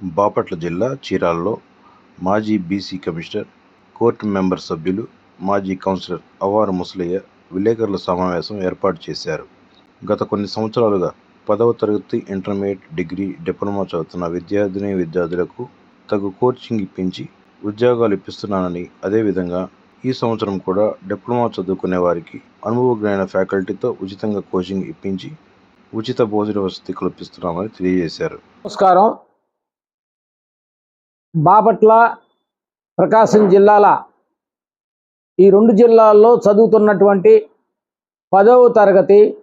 బాపట్ల జిల్లా చీరాలలో మాజీ BC commissioner, court member సభ్యులు, మాజీ కౌన్సిలర్ అవార్ ముసలయ్య విలేకరుల సమావేశం ఏర్పాటు చేశారు. గత కొన్ని సంవత్సరాలుగా పదవ తరగతి, ఇంటర్మీడియట్, డిగ్రీ, డిప్లొమా చదువుతున్న విద్యార్థిని విద్యార్థులకు తగు కోచింగ్ ఇప్పించి ఉద్యోగాలు ఇప్పిస్తున్నానని, అదేవిధంగా ఈ సంవత్సరం కూడా డిప్లొమా చదువుకునే వారికి అనుభవజ్ఞైన ఫ్యాకల్టీతో ఉచితంగా కోచింగ్ ఇప్పించి ఉచిత భోజన వసతి కల్పిస్తున్నామని తెలియజేశారు. నమస్కారం బాపట్ల ప్రకాశం జిల్లాల ఈ రెండు జిల్లాల్లో చదువుతున్నటువంటి పదవ తరగతి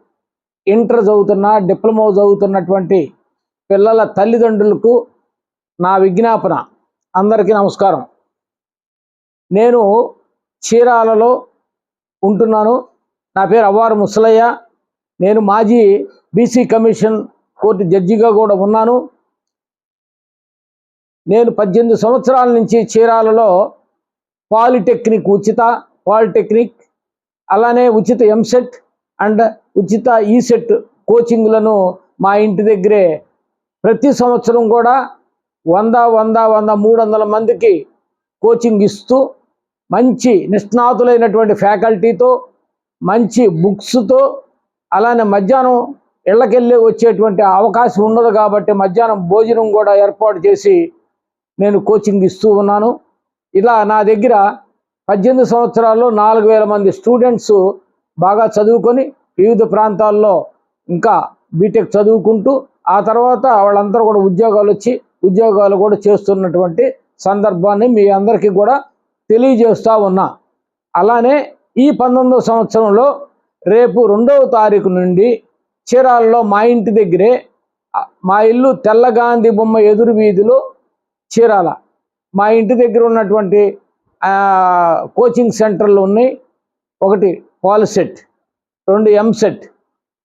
ఇంటర్ చదువుతున్న డిప్లొమా చదువుతున్నటువంటి పిల్లల తల్లిదండ్రులకు నా విజ్ఞాపన. అందరికీ నమస్కారం. నేను చీరాలలో ఉంటున్నాను. నా పేరు అవ్వారు ముసలయ్య. నేను మాజీ బీసీ కమిషన్ కోర్టు జడ్జిగా కూడా ఉన్నాను. నేను పద్దెనిమిది సంవత్సరాల నుంచి చీరాలలో పాలిటెక్నిక్ ఉచిత పాలిటెక్నిక్ అలానే ఉచిత ఎంసెట్ అండ్ ఉచిత ఈసెట్ కోచింగ్లను మా ఇంటి దగ్గరే ప్రతి సంవత్సరం కూడా వంద వంద వంద మూడు వందల మందికి కోచింగ్ ఇస్తూ మంచి నిష్ణాతులైనటువంటి ఫ్యాకల్టీతో మంచి బుక్స్తో అలానే మధ్యాహ్నం ఇళ్ళకెళ్ళి వచ్చేటువంటి అవకాశం ఉండదు కాబట్టి మధ్యాహ్నం భోజనం కూడా ఏర్పాటు చేసి నేను కోచింగ్ ఇస్తూ ఉన్నాను. ఇలా నా దగ్గర పద్దెనిమిది సంవత్సరాల్లో నాలుగు వేల మంది స్టూడెంట్స్ బాగా చదువుకొని వివిధ ప్రాంతాల్లో ఇంకా బీటెక్ చదువుకుంటూ ఆ తర్వాత వాళ్ళందరూ కూడా ఉద్యోగాలు వచ్చి ఉద్యోగాలు కూడా చేస్తున్నటువంటి సందర్భాన్ని మీ అందరికీ కూడా తెలియజేస్తూ ఉన్నా. అలానే ఈ పంతొమ్మిదవ సంవత్సరంలో రేపు రెండవ తారీఖు నుండి చీరాలలో మా ఇంటి దగ్గరే మా ఇల్లు తెల్లగాంధీ బొమ్మ ఎదురు వీధిలో చీరాల. మా ఇంటి దగ్గర ఉన్నటువంటి కోచింగ్ సెంటర్లు ఉన్నాయి. ఒకటి పాలిసెట్ రెండు ఎంసెట్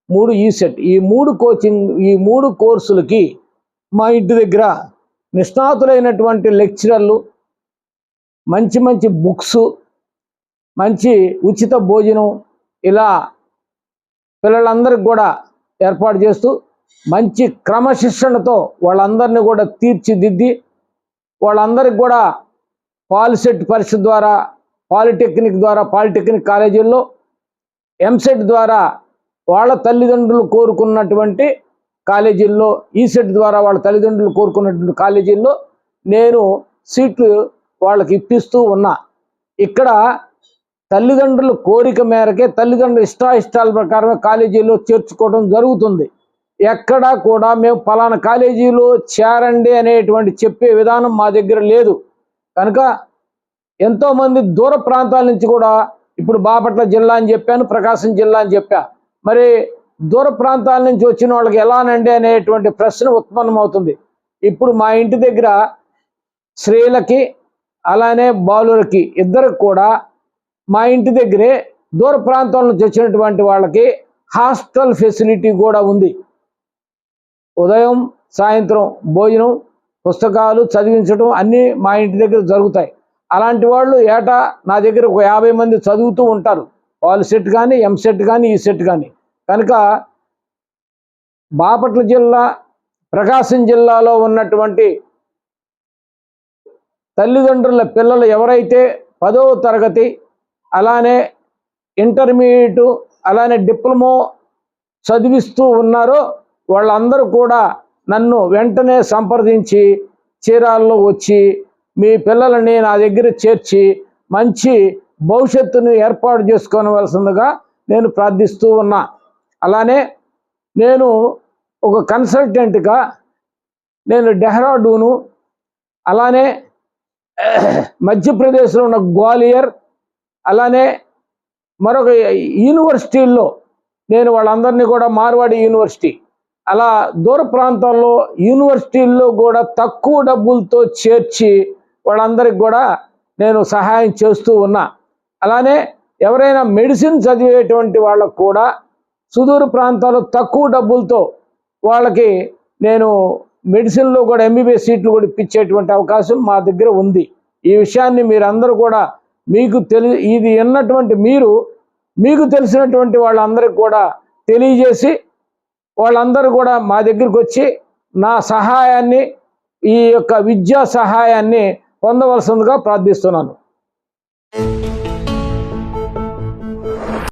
మూడు e ఈసెట్ ఈ మూడు కోచింగ్ ఈ మూడు కోర్సులకి మా ఇంటి దగ్గర నిష్ణాతులైనటువంటి లెక్చరర్లు మంచి మంచి బుక్స్ మంచి ఉచిత భోజనం ఇలా పిల్లలందరికి కూడా ఏర్పాటు చేస్తూ మంచి క్రమశిక్షణతో వాళ్ళందరినీ కూడా తీర్చిదిద్ది వాళ్ళందరికి కూడా పాలిసెట్ పరీక్ష ద్వారా పాలిటెక్నిక్ ద్వారా పాలిటెక్నిక్ కాలేజీల్లో ఎంసెట్ ద్వారా వాళ్ళ తల్లిదండ్రులు కోరుకున్నటువంటి కాలేజీల్లో ఈసెట్ ద్వారా వాళ్ళ తల్లిదండ్రులు కోరుకున్నటువంటి కాలేజీల్లో నేను సీట్లు వాళ్ళకి ఇప్పిస్తూ ఉన్నా. ఇక్కడ తల్లిదండ్రుల కోరిక మేరకే తల్లిదండ్రుల ఇష్టాయిష్టాల ప్రకారమే కాలేజీలో చేర్చుకోవడం జరుగుతుంది. ఎక్కడా కూడా మేము పలానా కాలేజీలో చేరండి అనేటువంటి చెప్పే విధానం మా దగ్గర లేదు. కనుక ఎంతోమంది దూర ప్రాంతాల నుంచి కూడా ఇప్పుడు బాపట్ల జిల్లా అని చెప్పాను ప్రకాశం జిల్లా అని చెప్పా. మరి దూర ప్రాంతాల నుంచి వచ్చిన వాళ్ళకి ఎలానండి అనేటువంటి ప్రశ్న ఉత్పన్నమవుతుంది. ఇప్పుడు మా ఇంటి దగ్గర స్త్రీలకి అలానే బాలులకి ఇద్దరికి కూడా మా ఇంటి దగ్గరే దూర ప్రాంతాల నుంచి వచ్చినటువంటి వాళ్ళకి హాస్టల్ ఫెసిలిటీ కూడా ఉంది. ఉదయం సాయంత్రం భోజనం పుస్తకాలు చదివించడం అన్నీ మా ఇంటి దగ్గర జరుగుతాయి. అలాంటి వాళ్ళు ఏటా నా దగ్గర ఒక యాభై మంది చదువుతూ ఉంటారు. వాళ్ళ సెట్ కానీ ఎం సెట్ కానీ ఈ సెట్ కానీ. కనుక బాపట్ల జిల్లా ప్రకాశం జిల్లాలో ఉన్నటువంటి తల్లిదండ్రుల పిల్లలు ఎవరైతే పదవ తరగతి అలానే ఇంటర్మీడియట్ అలానే డిప్లొమో చదివిస్తూ ఉన్నారో వాళ్ళందరూ కూడా నన్ను వెంటనే సంప్రదించి చీరాల్లో వచ్చి మీ పిల్లలని నా దగ్గర చేర్చి మంచి భవిష్యత్తును ఏర్పాటు చేసుకోవలసిందిగా నేను ప్రార్థిస్తూ ఉన్నా. అలానే నేను ఒక కన్సల్టెంట్గా నేను డెహ్రాడూను. అలానే మధ్యప్రదేశ్లో ఉన్న గ్వాలియర్. అలానే మరొక యూనివర్సిటీల్లో నేను వాళ్ళందరినీ కూడా మార్వాడి యూనివర్సిటీ. అలా దూర ప్రాంతాల్లో యూనివర్సిటీల్లో కూడా తక్కువ డబ్బులతో చేర్చి వాళ్ళందరికి కూడా నేను సహాయం చేస్తూ ఉన్నా. అలానే ఎవరైనా మెడిసిన్ చదివేటువంటి వాళ్ళకు కూడా సుదూర ప్రాంతాల్లో తక్కువ డబ్బులతో వాళ్ళకి నేను మెడిసిన్లో కూడా ఎంబీబీఎస్ సీట్లు కూడా ఇప్పించేటువంటి అవకాశం మా దగ్గర ఉంది. ఈ విషయాన్ని మీరందరూ కూడా మీకు తెలి ఇది విన్నటువంటి మీరు మీకు తెలిసినటువంటి వాళ్ళందరికీ కూడా తెలియజేసి వాళ్ళందరూ కూడా మా దగ్గరికి వచ్చి నా సహాయాన్ని ఈ యొక్క విద్యా సహాయాన్ని పొందవలసిందిగా ప్రార్థిస్తున్నాను.